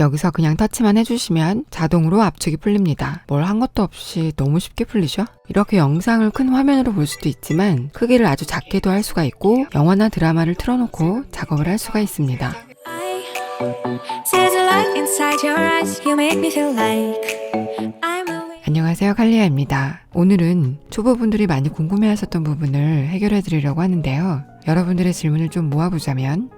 여기서 그냥 터치만 해주시면 자동으로 압축이 풀립니다. 뭘 한 것도 없이 너무 쉽게 풀리죠? 이렇게 영상을 큰 화면으로 볼 수도 있지만 크기를 아주 작게도 할 수가 있고 영화나 드라마를 틀어놓고 작업을 할 수가 있습니다. 안녕하세요 칼리아입니다. 오늘은 초보분들이 많이 궁금해하셨던 부분을 해결해 드리려고 하는데요. 여러분들의 질문을 좀 모아보자면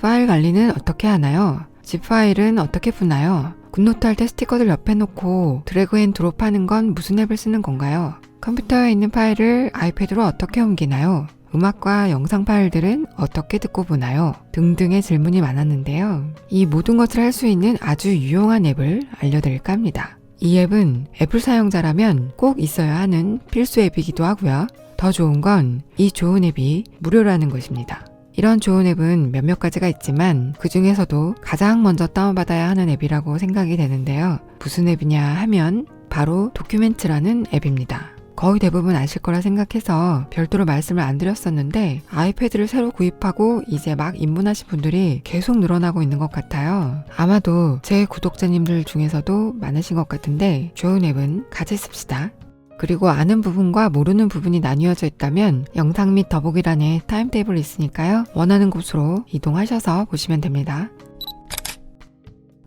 파일 관리는 어떻게 하나요? 집 파일은 어떻게 푸나요? 굿노트 할 때 스티커들 옆에 놓고 드래그 앤 드롭 하는 건 무슨 앱을 쓰는 건가요? 컴퓨터에 있는 파일을 아이패드로 어떻게 옮기나요? 음악과 영상 파일들은 어떻게 듣고 보나요? 등등의 질문이 많았는데요. 이 모든 것을 할 수 있는 아주 유용한 앱을 알려드릴까 합니다. 이 앱은 애플 사용자라면 꼭 있어야 하는 필수 앱이기도 하고요. 더 좋은 건 이 좋은 앱이 무료라는 것입니다. 이런 좋은 앱은 몇몇 가지가 있지만 그 중에서도 가장 먼저 다운받아야 하는 앱이라고 생각이 되는데요. 무슨 앱이냐 하면 바로 도큐멘트라는 앱입니다. 거의 대부분 아실 거라 생각해서 별도로 말씀을 안 드렸었는데 아이패드를 새로 구입하고 이제 막 입문하신 분들이 계속 늘어나고 있는 것 같아요. 아마도 제 구독자님들 중에서도 많으신 것 같은데 좋은 앱은 같이 씁시다. 그리고 아는 부분과 모르는 부분이 나뉘어져 있다면 영상 및 더보기란에 타임테이블 있으니까요. 원하는 곳으로 이동하셔서 보시면 됩니다.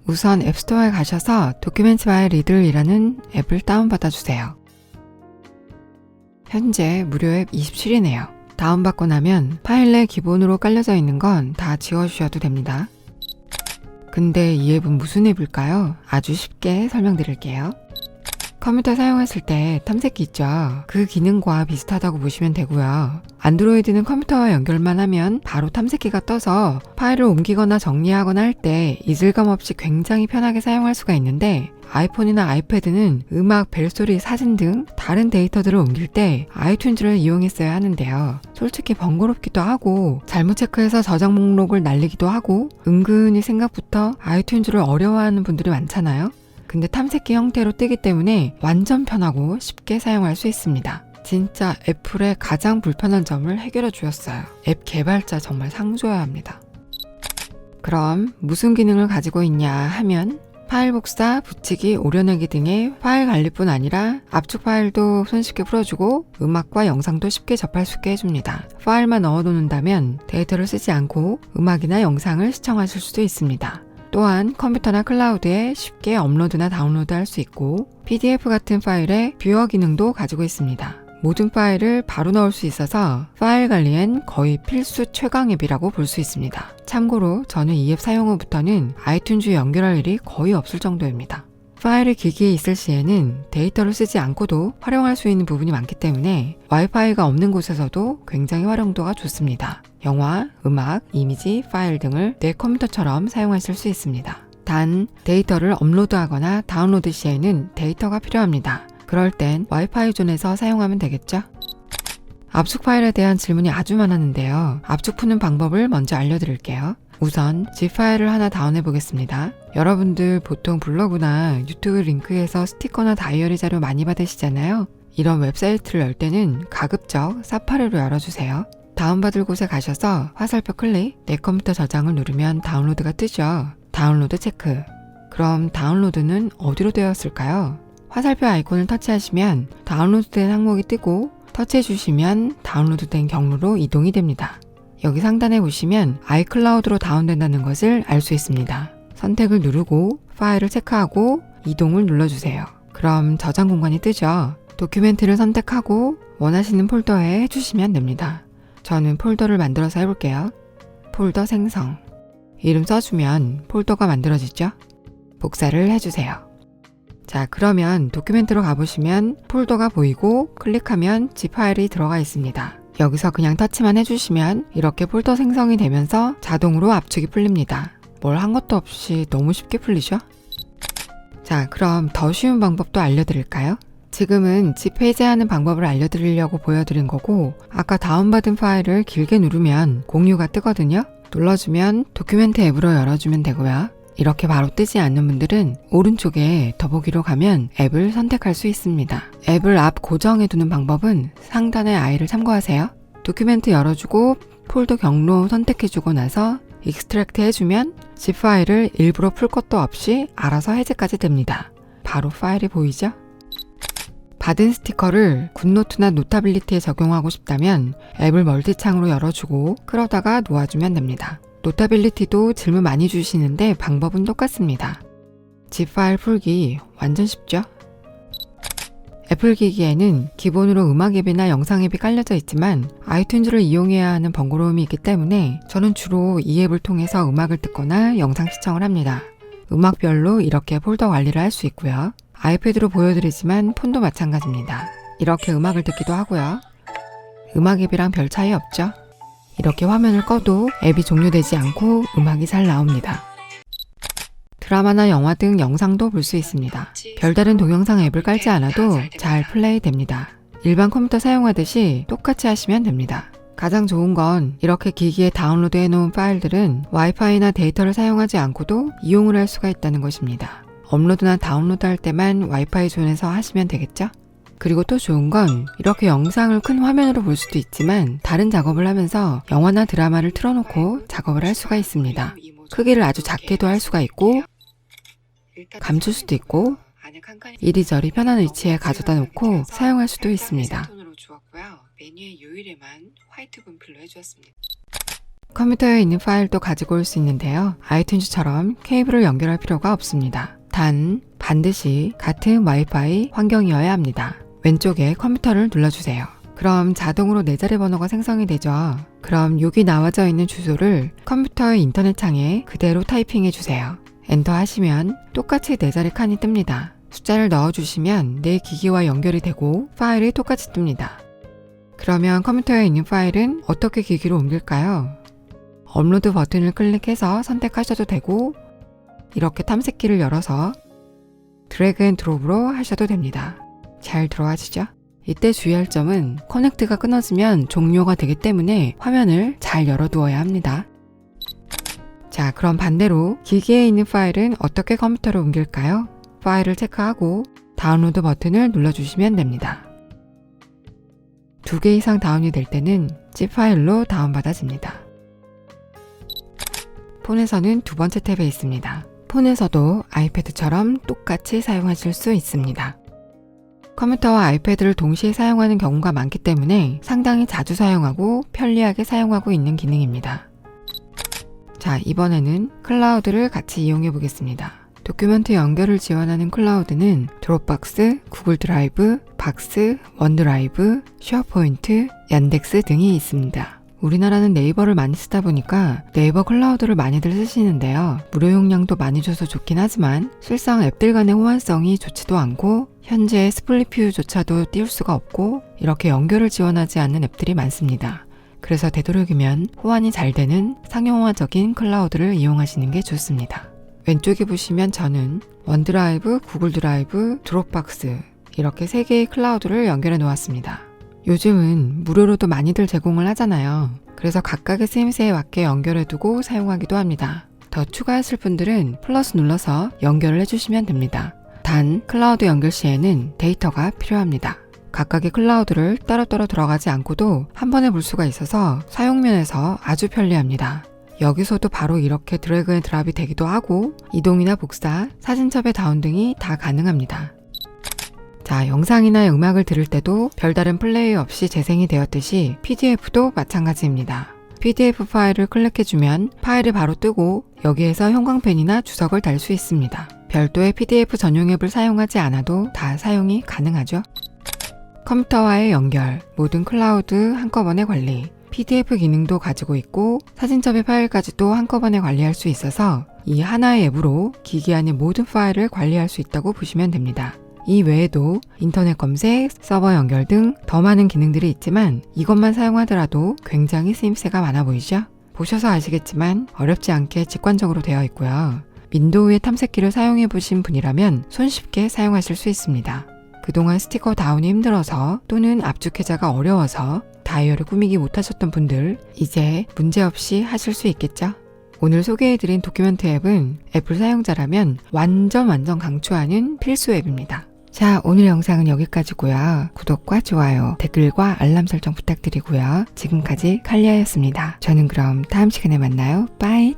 우선 앱스토어에 가셔서 도큐멘트 바이 리들이라는 앱을 다운받아 주세요. 현재 무료 앱 27이네요. 다운받고 나면 파일 내 기본으로 깔려져 있는 건 다 지워주셔도 됩니다. 근데 이 앱은 무슨 앱일까요? 아주 쉽게 설명드릴게요. 컴퓨터 사용했을 때 탐색기 있죠. 그 기능과 비슷하다고 보시면 되고요. 안드로이드는 컴퓨터와 연결만 하면 바로 탐색기가 떠서 파일을 옮기거나 정리하거나 할 때 이질감 없이 굉장히 편하게 사용할 수가 있는데 아이폰이나 아이패드는 음악, 벨소리, 사진 등 다른 데이터들을 옮길 때 아이튠즈를 이용했어야 하는데요. 솔직히 번거롭기도 하고 잘못 체크해서 저장 목록을 날리기도 하고 은근히 생각부터 아이튠즈를 어려워하는 분들이 많잖아요. 근데 탐색기 형태로 뜨기 때문에 완전 편하고 쉽게 사용할 수 있습니다. 진짜 애플의 가장 불편한 점을 해결해 주었어요. 앱 개발자 정말 상줘야 합니다. 그럼 무슨 기능을 가지고 있냐 하면 파일 복사, 붙이기, 오려내기 등의 파일 관리뿐 아니라 압축 파일도 손쉽게 풀어주고 음악과 영상도 쉽게 접할 수 있게 해줍니다. 파일만 넣어놓는다면 데이터를 쓰지 않고 음악이나 영상을 시청하실 수도 있습니다. 또한 컴퓨터나 클라우드에 쉽게 업로드나 다운로드 할 수 있고 PDF 같은 파일에 뷰어 기능도 가지고 있습니다. 모든 파일을 바로 넣을 수 있어서 파일 관리엔 거의 필수 최강 앱이라고 볼 수 있습니다. 참고로 저는 이 앱 사용 후부터는 아이튠즈 연결할 일이 거의 없을 정도입니다. 파일이 기기에 있을 시에는 데이터를 쓰지 않고도 활용할 수 있는 부분이 많기 때문에 와이파이가 없는 곳에서도 굉장히 활용도가 좋습니다. 영화, 음악, 이미지, 파일 등을 내 컴퓨터처럼 사용하실 수 있습니다. 단 데이터를 업로드하거나 다운로드 시에는 데이터가 필요합니다. 그럴 땐 와이파이 존에서 사용하면 되겠죠? 압축 파일에 대한 질문이 아주 많았는데요. 압축 푸는 방법을 먼저 알려드릴게요. 우선 zip 파일을 하나 다운해 보겠습니다. 여러분들 보통 블로그나 유튜브 링크에서 스티커나 다이어리 자료 많이 받으시잖아요. 이런 웹사이트를 열 때는 가급적 사파리로 열어주세요. 다운받을 곳에 가셔서 화살표 클릭, 내 컴퓨터 저장을 누르면 다운로드가 뜨죠. 다운로드 체크. 그럼 다운로드는 어디로 되었을까요? 화살표 아이콘을 터치하시면 다운로드된 항목이 뜨고 터치해 주시면 다운로드된 경로로 이동이 됩니다. 여기 상단에 보시면 아이클라우드로 다운된다는 것을 알 수 있습니다. 선택을 누르고 파일을 체크하고 이동을 눌러주세요. 그럼 저장 공간이 뜨죠. 도큐멘트를 선택하고 원하시는 폴더에 해주시면 됩니다. 저는 폴더를 만들어서 해볼게요. 폴더 생성. 이름 써주면 폴더가 만들어지죠? 복사를 해주세요. 자, 그러면 도큐멘트로 가보시면 폴더가 보이고 클릭하면 G 파일이 들어가 있습니다. 여기서 그냥 터치만 해주시면 이렇게 폴더 생성이 되면서 자동으로 압축이 풀립니다. 뭘 한 것도 없이 너무 쉽게 풀리죠? 자, 그럼 더 쉬운 방법도 알려드릴까요? 지금은 집 해제하는 방법을 알려드리려고 보여드린 거고 아까 다운받은 파일을 길게 누르면 공유가 뜨거든요. 눌러주면 도큐멘트 앱으로 열어주면 되고요. 이렇게 바로 뜨지 않는 분들은 오른쪽에 더보기로 가면 앱을 선택할 수 있습니다. 앱을 앞 고정해 두는 방법은 상단의 아이를 참고하세요. 도큐멘트 열어주고 폴더 경로 선택해주고 나서 익스트랙트 해주면 zip 파일을 일부러 풀 것도 없이 알아서 해제까지 됩니다. 바로 파일이 보이죠? 받은 스티커를 굿노트나 노타빌리티에 적용하고 싶다면 앱을 멀티창으로 열어주고 끌어다가 놓아주면 됩니다. 노타빌리티도 질문 많이 주시는데 방법은 똑같습니다. zip 파일 풀기 완전 쉽죠? 애플 기기에는 기본으로 음악 앱이나 영상 앱이 깔려져 있지만 아이튠즈를 이용해야 하는 번거로움이 있기 때문에 저는 주로 이 앱을 통해서 음악을 듣거나 영상 시청을 합니다. 음악별로 이렇게 폴더 관리를 할 수 있고요. 아이패드로 보여드리지만 폰도 마찬가지입니다. 이렇게 음악을 듣기도 하고요. 음악 앱이랑 별 차이 없죠? 이렇게 화면을 꺼도 앱이 종료되지 않고 음악이 잘 나옵니다. 드라마나 영화 등 영상도 볼 수 있습니다. 별다른 동영상 앱을 깔지 않아도 잘 플레이 됩니다. 일반 컴퓨터 사용하듯이 똑같이 하시면 됩니다. 가장 좋은 건 이렇게 기기에 다운로드 해놓은 파일들은 와이파이나 데이터를 사용하지 않고도 이용을 할 수가 있다는 것입니다. 업로드나 다운로드 할 때만 와이파이 존에서 하시면 되겠죠? 그리고 또 좋은 건 이렇게 영상을 큰 화면으로 볼 수도 있지만 다른 작업을 하면서 영화나 드라마를 틀어놓고 작업을 할 수가 있습니다. 크기를 아주 작게도 할 수가 있고 감출 수도 있고 이리저리 편한 위치에 가져다 놓고 사용할 수도 있습니다. 컴퓨터에 있는 파일도 가지고 올 수 있는데요. 아이튠즈처럼 케이블을 연결할 필요가 없습니다. 단 반드시 같은 와이파이 환경이어야 합니다. 왼쪽에 컴퓨터를 눌러주세요. 그럼 자동으로 네 자리 번호가 생성이 되죠. 그럼 여기 나와져 있는 주소를 컴퓨터의 인터넷 창에 그대로 타이핑해 주세요. 엔터 하시면 똑같이 네 자리 칸이 뜹니다. 숫자를 넣어주시면 내 기기와 연결이 되고 파일이 똑같이 뜹니다. 그러면 컴퓨터에 있는 파일은 어떻게 기기로 옮길까요? 업로드 버튼을 클릭해서 선택하셔도 되고 이렇게 탐색기를 열어서 드래그 앤 드롭으로 하셔도 됩니다. 잘 들어가시죠? 이때 주의할 점은 커넥트가 끊어지면 종료가 되기 때문에 화면을 잘 열어두어야 합니다. 자, 그럼 반대로 기기에 있는 파일은 어떻게 컴퓨터로 옮길까요? 파일을 체크하고 다운로드 버튼을 눌러주시면 됩니다. 두 개 이상 다운이 될 때는 zip 파일로 다운받아집니다. 폰에서는 두 번째 탭에 있습니다. 폰에서도 아이패드처럼 똑같이 사용하실 수 있습니다. 컴퓨터와 아이패드를 동시에 사용하는 경우가 많기 때문에 상당히 자주 사용하고 편리하게 사용하고 있는 기능입니다. 자, 이번에는 클라우드를 같이 이용해 보겠습니다. 도큐멘트 연결을 지원하는 클라우드는 드롭박스, 구글 드라이브, 박스, 원드라이브, 쉐어포인트, 얀덱스 등이 있습니다. 우리나라는 네이버를 많이 쓰다 보니까 네이버 클라우드를 많이들 쓰시는데요. 무료 용량도 많이 줘서 좋긴 하지만 실상 앱들 간의 호환성이 좋지도 않고 현재 스플릿뷰조차도 띄울 수가 없고 이렇게 연결을 지원하지 않는 앱들이 많습니다. 그래서 되도록이면 호환이 잘 되는 상용화적인 클라우드를 이용하시는 게 좋습니다. 왼쪽에 보시면 저는 원드라이브, 구글 드라이브, 드롭박스 이렇게 세 개의 클라우드를 연결해 놓았습니다. 요즘은 무료로도 많이들 제공을 하잖아요. 그래서 각각의 쓰임새에 맞게 연결해두고 사용하기도 합니다. 더 추가하실 분들은 플러스 눌러서 연결을 해주시면 됩니다. 단 클라우드 연결 시에는 데이터가 필요합니다. 각각의 클라우드를 따로따로 들어가지 않고도 한 번에 볼 수가 있어서 사용면에서 아주 편리합니다. 여기서도 바로 이렇게 드래그 앤 드랍이 되기도 하고 이동이나 복사, 사진첩의 다운 등이 다 가능합니다. 자, 영상이나 음악을 들을 때도 별다른 플레이 없이 재생이 되었듯이 PDF도 마찬가지입니다. PDF 파일을 클릭해주면 파일이 바로 뜨고 여기에서 형광펜이나 주석을 달 수 있습니다. 별도의 PDF 전용 앱을 사용하지 않아도 다 사용이 가능하죠. 컴퓨터와의 연결, 모든 클라우드 한꺼번에 관리, PDF 기능도 가지고 있고 사진 첩의 파일까지도 한꺼번에 관리할 수 있어서 이 하나의 앱으로 기기 안의 모든 파일을 관리할 수 있다고 보시면 됩니다. 이 외에도 인터넷 검색, 서버 연결 등 더 많은 기능들이 있지만 이것만 사용하더라도 굉장히 쓰임새가 많아 보이죠? 보셔서 아시겠지만 어렵지 않게 직관적으로 되어 있고요. 윈도우의 탐색기를 사용해 보신 분이라면 손쉽게 사용하실 수 있습니다. 그동안 스티커 다운이 힘들어서 또는 압축 해자가 어려워서 다이어를 꾸미기 못하셨던 분들 이제 문제없이 하실 수 있겠죠? 오늘 소개해드린 도큐멘트 앱은 애플 사용자라면 완전 완전 강추하는 필수 앱입니다. 자, 오늘 영상은 여기까지고요. 구독과 좋아요, 댓글과 알람 설정 부탁드리고요. 지금까지 칼리아였습니다. 저는 그럼 다음 시간에 만나요. 빠이.